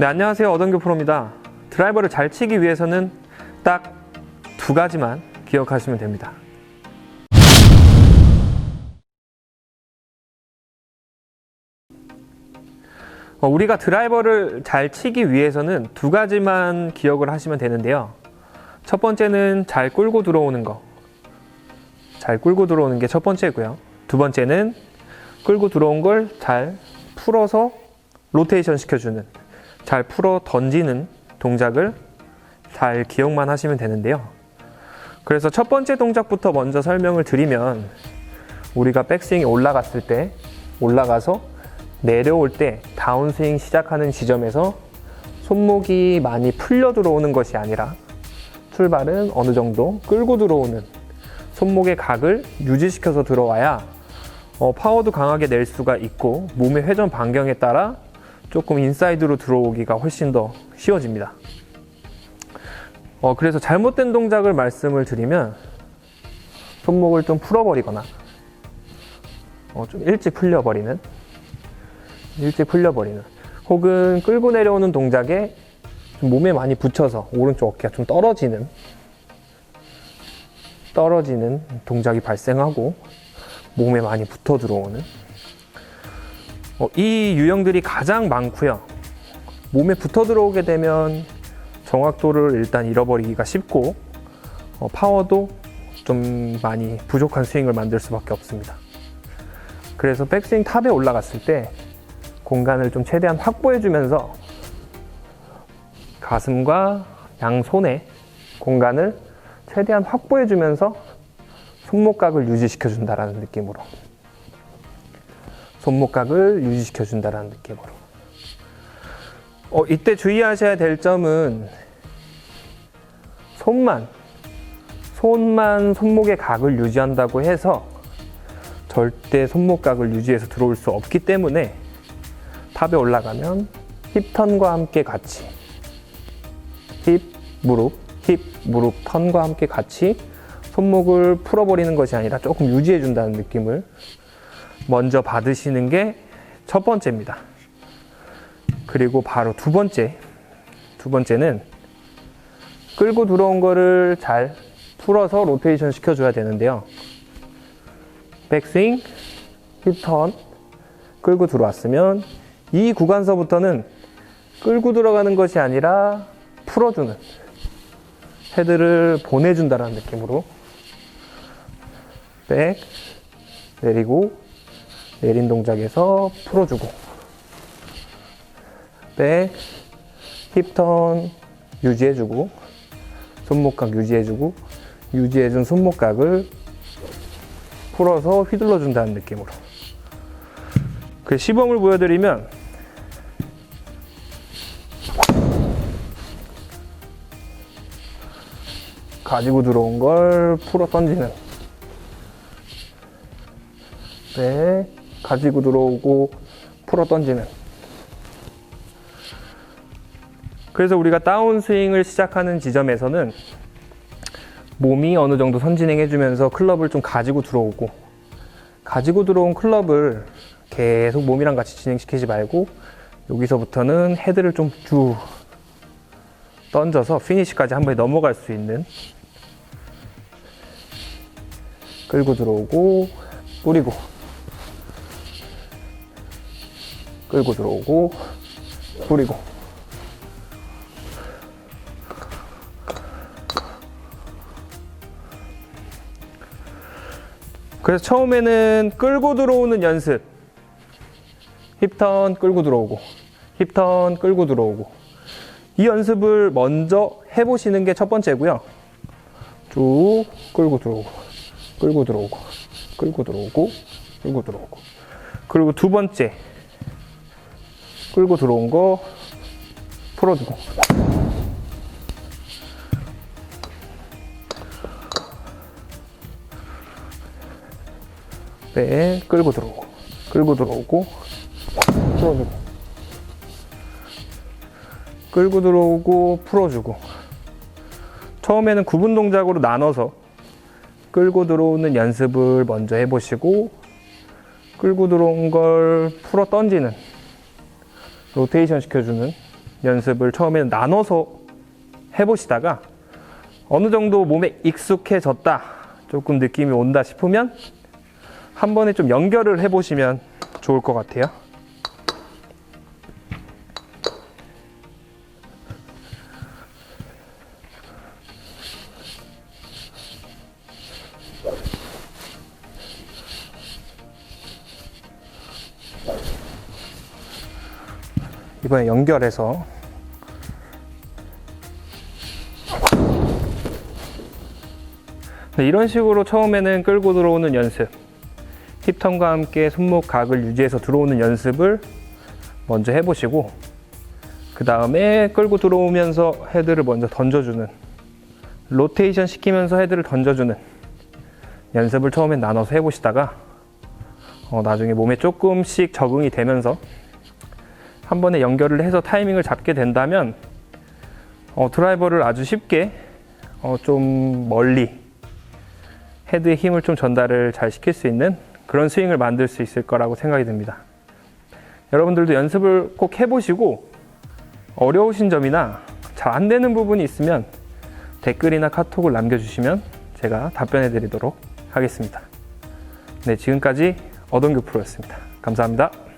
네, 안녕하세요. 어던교 프로입니다. 드라이버를 잘 치기 위해서는 딱 두 가지만 기억하시면 됩니다. 어, 우리가 드라이버를 잘 치기 위해서는 두 가지만 기억을 하시면 되는데요. 첫 번째는 잘 끌고 들어오는 거. 잘 끌고 들어오는 게 첫 번째고요. 두 번째는 끌고 들어온 걸 잘 풀어서 로테이션 시켜주는, 잘 풀어 던지는 동작을 잘 기억만 하시면 되는데요. 그래서 첫 번째 동작부터 먼저 설명을 드리면 우리가 백스윙이 올라갔을 때 올라가서 내려올 때 다운스윙 시작하는 지점에서 손목이 많이 풀려 들어오는 것이 아니라 출발은 어느 정도 끌고 들어오는 손목의 각을 유지시켜서 들어와야 어, 파워도 강하게 낼 수가 있고 몸의 회전 반경에 따라 조금 인사이드로 들어오기가 훨씬 더 쉬워집니다. 어, 그래서 잘못된 동작을 말씀을 드리면 손목을 좀 풀어버리거나 어, 좀 일찍 풀려버리는 일찍 풀려버리는 혹은 끌고 내려오는 동작에 좀 몸에 많이 붙여서 오른쪽 어깨가 좀 떨어지는 떨어지는 동작이 발생하고 몸에 많이 붙어 들어오는 어, 이 유형들이 가장 많고요. 몸에 붙어 들어오게 되면 정확도를 일단 잃어버리기가 쉽고 어, 파워도 좀 많이 부족한 스윙을 만들 수밖에 없습니다. 그래서 백스윙 탑에 올라갔을 때 공간을 좀 최대한 확보해 주면서 가슴과 양손의 공간을 최대한 확보해 주면서 손목각을 유지시켜 준다라는 느낌으로 손목각을 유지시켜 준다라는 느낌으로. 어, 이때 주의하셔야 될 점은 손만 손만 손목의 각을 유지한다고 해서 절대 손목각을 유지해서 들어올 수 없기 때문에 탑에 올라가면 힙턴과 함께 같이 힙, 무릎, 힙, 무릎, 턴과 함께 같이 손목을 풀어버리는 것이 아니라 조금 유지해 준다는 느낌을 먼저 받으시는 게 첫 번째입니다. 그리고 바로 두 번째, 두 번째는 끌고 들어온 거를 잘 풀어서 로테이션 시켜줘야 되는데요. 백스윙, 힙턴, 끌고 들어왔으면 이 구간서부터는 끌고 들어가는 것이 아니라 풀어주는 헤드를 보내준다라는 느낌으로 백 내리고 내린 동작에서 풀어주고 백 힙턴 유지해주고 손목각 유지해주고 유지해준 손목각을 풀어서 휘둘러준다는 느낌으로. 그 시범을 보여드리면 가지고 들어온 걸 풀어 던지는 네 가지고 들어오고 풀어 던지는. 그래서 우리가 다운스윙을 시작하는 지점에서는 몸이 어느 정도 선진행 해 주면서 클럽을 좀 가지고 들어오고 가지고 들어온 클럽을 계속 몸이랑 같이 진행시키지 말고 여기서부터는 헤드를 좀 쭉 던져서 피니시까지 한 번에 넘어갈 수 있는 끌고 들어오고 뿌리고 끌고 들어오고 뿌리고. 그래서 처음에는 끌고 들어오는 연습. 힙턴 끌고 들어오고 힙턴 끌고 들어오고. 이 연습을 먼저 해보시는 게 첫 번째고요. 쭉 끌고 들어오고 끌고 들어오고 끌고 들어오고 끌고 들어오고. 그리고 두 번째 끌고 들어온 거 풀어주고. 네 끌고 들어오고 끌고 들어오고 풀어주고. 끌고 들어오고 풀어주고. 처음에는 구분 동작으로 나눠서 끌고 들어오는 연습을 먼저 해보시고 끌고 들어온 걸 풀어 던지는 로테이션 시켜주는 연습을 처음에는 나눠서 해보시다가 어느 정도 몸에 익숙해졌다, 조금 느낌이 온다 싶으면 한 번에 좀 연결을 해보시면 좋을 것 같아요. 이번에 연결해서. 네, 이런 식으로 처음에는 끌고 들어오는 연습. 힙턴과 함께 손목 각을 유지해서 들어오는 연습을 먼저 해보시고 그 다음에 끌고 들어오면서 헤드를 먼저 던져주는 로테이션 시키면서 헤드를 던져주는 연습을 처음엔 나눠서 해보시다가 어, 나중에 몸에 조금씩 적응이 되면서 한 번에 연결을 해서 타이밍을 잡게 된다면 어, 드라이버를 아주 쉽게 어, 좀 멀리 헤드에 힘을 좀 전달을 잘 시킬 수 있는 그런 스윙을 만들 수 있을 거라고 생각이 듭니다. 여러분들도 연습을 꼭 해보시고 어려우신 점이나 잘 안 되는 부분이 있으면 댓글이나 카톡을 남겨주시면 제가 답변해 드리도록 하겠습니다. 네, 지금까지 어동교 프로였습니다. 감사합니다.